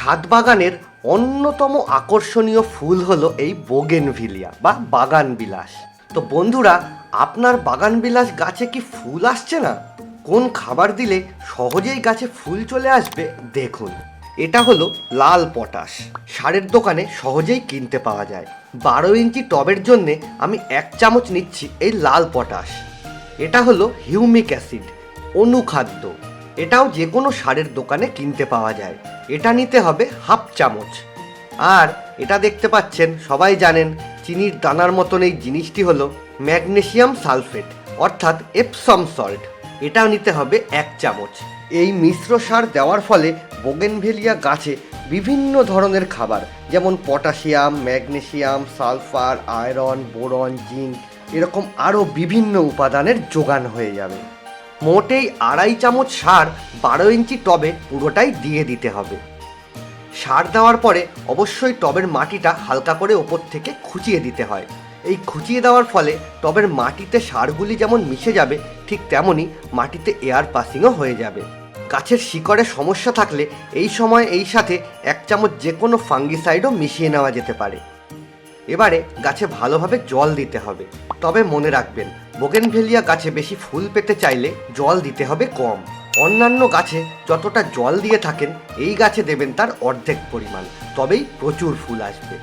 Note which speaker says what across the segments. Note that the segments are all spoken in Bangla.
Speaker 1: ছাদ বাগানের অন্যতম আকর্ষণীয় ফুল হলো এই বোগেনভিলিয়া বা বাগান বিলাস তো বন্ধুরা, আপনার বাগান বিলাস গাছে কি ফুল আসছে না? কোন খাবার দিলে সহজেই গাছে ফুল চলে আসবে দেখুন। এটা হলো লাল পটাশ। সারের দোকানে সহজেই কিনতে পাওয়া যায়। বারো ইঞ্চি টবের জন্যে আমি এক চামচ নিচ্ছি এই লাল পটাশ। এটা হলো হিউমিক অ্যাসিড, অনুখাদ্য। এটাও যে কোনো সারের দোকানে কিনতে পাওয়া যায়। এটা নিতে হবে হাফ চামচ। আর এটা দেখতে পাচ্ছেন, সবাই জানেন, চিনির দানার মতন এই জিনিসটি হলো ম্যাগনেশিয়াম সালফেট, অর্থাৎ এপসম সল্ট। এটাও নিতে হবে এক চামচ। এই মিশ্র সার দেওয়ার ফলে বোগেনভেলিয়া গাছে বিভিন্ন ধরনের খাবার, যেমন potassium, magnesium, sulphur, iron, boron, zinc, এরকম আরও বিভিন্ন উপাদানের যোগান হয়ে যাবে। মোটেই আড়াই চামচ সার বারো ইঞ্চি টবে পুরোটাই দিয়ে দিতে হবে। সার দেওয়ার পরে অবশ্যই টবের মাটিটা হালকা করে ওপর থেকে খুঁচিয়ে দিতে হয়। এই খুঁচিয়ে দেওয়ার ফলে টবের মাটিতে সারগুলি যেমন মিশে যাবে, ঠিক তেমনই মাটিতে এয়ার পাসিংও হয়ে যাবে। গাছের শিকড়ে সমস্যা থাকলে এই সময় এই সাথে এক চামচ যে কোনো ফাঙ্গিসাইডও মিশিয়ে নেওয়া যেতে পারে। এবারে গাছে ভালোভাবে জল দিতে হবে। তবে মনে রাখবেন, বোগেনভেলিয়া গাছে বেশি ফুল পেতে চাইলে জল দিতে হবে কম। অন্যান্য গাছে যতটা জল দিয়ে থাকেন, এই গাছে দেবেন তার অর্ধেক পরিমাণ। তবেই প্রচুর ফুল আসবে।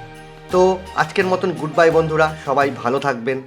Speaker 1: তো আজকের মতন গুড বাই বন্ধুরা, সবাই ভালো থাকবেন।